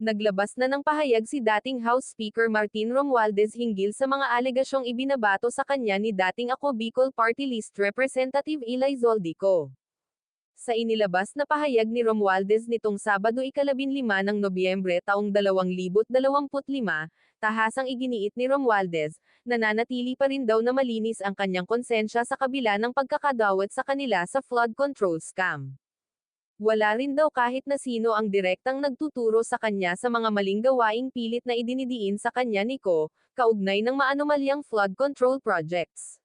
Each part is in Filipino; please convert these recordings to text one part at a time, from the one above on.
Naglabas na ng pahayag si dating House Speaker Martin Romualdez hinggil sa mga alegasyong ibinabato sa kanya ni dating Ako Bicol Party List Representative Eli Zoldico. Sa inilabas na pahayag ni Romualdez nitong Sabado ikalabinlima ng Nobyembre taong 2025, tahasang iginiit ni Romualdez, nananatili pa rin daw na malinis ang kanyang konsensya sa kabila ng pagkakadawat sa kanila sa flood control scam. Wala rin daw kahit na sino ang direktang nagtuturo sa kanya sa mga maling gawaing pilit na idinidiin sa kanya ni Ko, kaugnay ng maanomalyang flood control projects.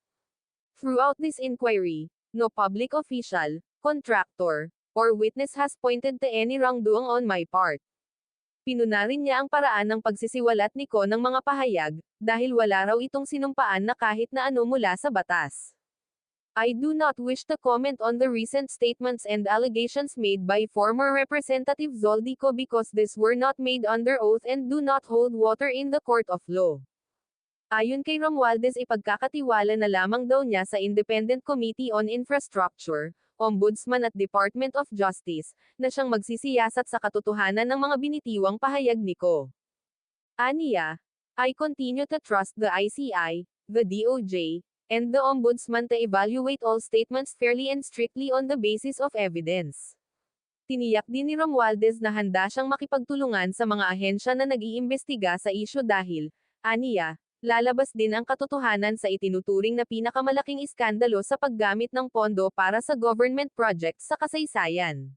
Throughout this inquiry, no public official, contractor, or witness has pointed to any wrongdoing on my part. Pinuna rin niya ang paraan ng pagsisiwalat ni Ko ng mga pahayag, dahil wala raw itong sinumpaan na kahit na ano mula sa batas. I do not wish to comment on the recent statements and allegations made by former Representative Zoldico because these were not made under oath and do not hold water in the court of law. Ayon kay Romualdez ipagkakatiwala na lamang daw niya sa Independent Committee on Infrastructure, Ombudsman at Department of Justice, na siyang magsisiyasat sa katotohanan ng mga binitiwang pahayag ni Ko. Aniya, I continue to trust the ICI, the DOJ, and the Ombudsman to evaluate all statements fairly and strictly on the basis of evidence. Tiniyak din ni Romualdez na handa siyang makipagtulungan sa mga ahensya na nag-iimbestiga sa isyu dahil, aniya, lalabas din ang katotohanan sa itinuturing na pinakamalaking iskandalo sa paggamit ng pondo para sa government projects sa kasaysayan.